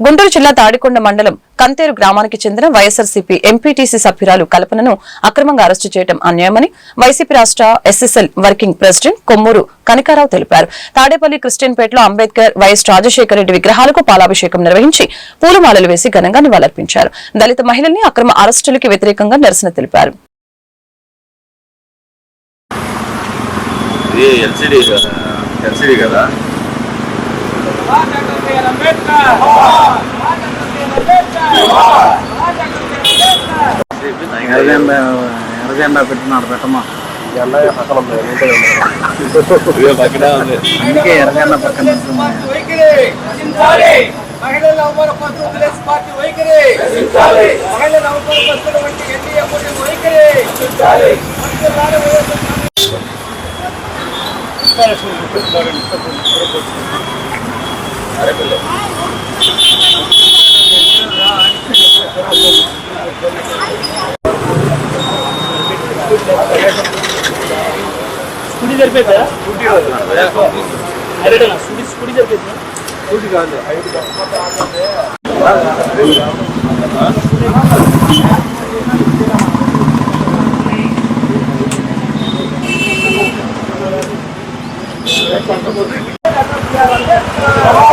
గుంటూరు జిల్లా తాడికొండ మండలం కంతేరు గ్రామానికి చెందిన వైఎస్ఆర్సీపీ ఎంపీటీసీ సభ్యురాలు కల్పనను అక్రమంగా అరెస్టు చేయడం అన్యాయమని వైసీపీ రాష్ట్ర SSL working president Kommuru Kanakarao తెలిపారు. తాడేపల్లి క్రిస్టియన్పేటలో అంబేద్కర్ వైఎస్ రాజశేఖర రెడ్డి విగ్రహాలకు పాలాభిషేకం నిర్వహించి పూలమాలలు వేసి ఘనంగా నివాళులర్పించారు. దళిత మహిళల్ని అక్రమ అరెస్టులకి వ్యతిరేకంగా నిరసన తెలిపారు. ఎల్సిడి కదా? ఎర్రజెండా పెట్టినాడు పెట్టమా అందుకే ఎర్రజెండా పక్కన ఉంటుంది. మహిళల అవమానపరుస్తూ తెలుగుదేశం పార్టీ వైఖరి మహిళల అవమానపరుస్తున్నటువంటి ఎన్డీఏ వైఖరి వైఎస్ఆర్ కాంగ్రెస్ స్కూటీ అరేటనా స్కూటీ స్కూటీ సరిపోతుందా మహిళల కింద నశించాలి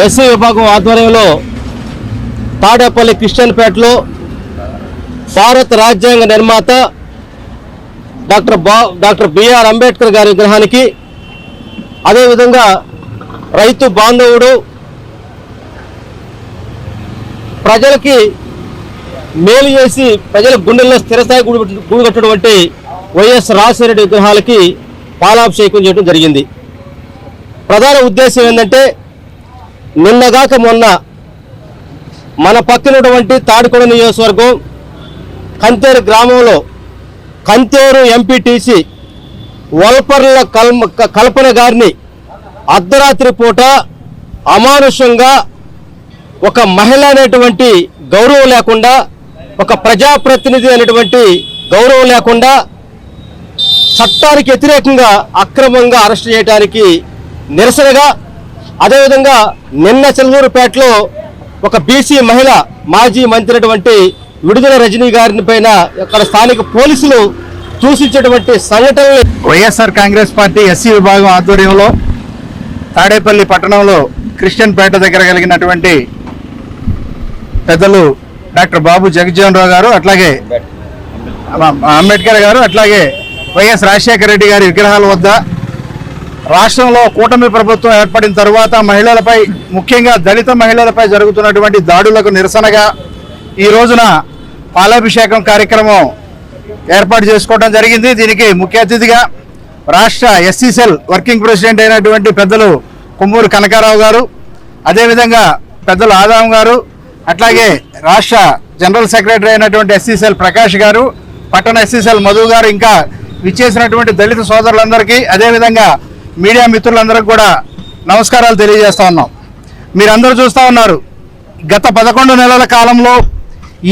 ఎస్సీ విభాగం ఆధ్వర్యంలో తాడేపల్లి క్రిస్టియన్పేటలో భారత రాజ్యాంగ నిర్మాత డాక్టర్ బా డాక్టర్ బిఆర్ అంబేద్కర్ గారి విగ్రహానికి అదేవిధంగా రైతు బాంధవుడు ప్రజలకి మేలు చేసి ప్రజల గుండెల్లో స్థిరస్థాయి గుడి వైఎస్ రాజశేఖర విగ్రహాలకి పాలాభిషేకం చేయడం జరిగింది. ప్రధాన ఉద్దేశం ఏంటంటే నిన్నగాక మొన్న మన పక్కనటువంటి తాడికొండ నియోజకవర్గం కంతేరు గ్రామంలో కంతేరు ఎంపీటీసీ వల్పర్ల కల్మ కల్పన గారిని అర్ధరాత్రి పూట అమానుషంగా ఒక మహిళ అనేటువంటి గౌరవం లేకుండా ఒక ప్రజాప్రతినిధి అనేటువంటి గౌరవం లేకుండా చట్టానికి వ్యతిరేకంగా అక్రమంగా అరెస్ట్ చేయడానికి నిరసనగా అదేవిధంగా నిన్న చెల్లూరుపేటలో ఒక బీసీ మహిళ మాజీ మంత్రి అయినటువంటి విడుదల రజనీ గారిని పైన అక్కడ స్థానిక పోలీసులు సూచించేటువంటి సంఘటనలు వైఎస్ఆర్ కాంగ్రెస్ పార్టీ ఎస్సీ విభాగం ఆధ్వర్యంలో తాడేపల్లి పట్టణంలో క్రిస్టియన్ పేట దగ్గర కలిగినటువంటి పెద్దలు డాక్టర్ బాబు జగజ్జీవన్ రావు గారు అట్లాగే అంబేద్కర్ గారు అట్లాగే వైఎస్ రాజశేఖర రెడ్డి గారి విగ్రహాల వద్ద రాష్ట్రంలో కూటమి ప్రభుత్వం ఏర్పడిన తరువాత మహిళలపై ముఖ్యంగా దళిత మహిళలపై జరుగుతున్నటువంటి దాడులకు నిరసనగా ఈ రోజున పాలాభిషేకం కార్యక్రమం ఏర్పాటు చేసుకోవడం జరిగింది. దీనికి ముఖ్య అతిథిగా రాష్ట్ర ఎస్సీసెల్ వర్కింగ్ ప్రెసిడెంట్ అయినటువంటి పెద్దలు కొమ్మూరు కనకారావు గారు అదేవిధంగా పెద్దలు ఆదాం గారు అట్లాగే రాష్ట్ర జనరల్ సెక్రటరీ అయినటువంటి ఎస్సీసెల్ ప్రకాష్ గారు పట్టణ ఎస్సీసెల్ మధు గారు ఇంకా విచ్చేసినటువంటి దళిత సోదరులందరికీ అదేవిధంగా మీడియా మిత్రులందరికీ కూడా నమస్కారాలు తెలియజేస్తా ఉన్నాం. మీరందరూ చూస్తూ ఉన్నారు గత పదకొండు నెలల కాలంలో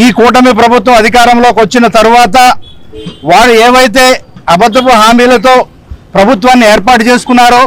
ఈ కూటమి ప్రభుత్వం అధికారంలోకి వచ్చిన తరువాత వారు ఏవైతే అబద్ధపు హామీలతో ప్రభుత్వాన్ని ఏర్పాటు చేసుకున్నారో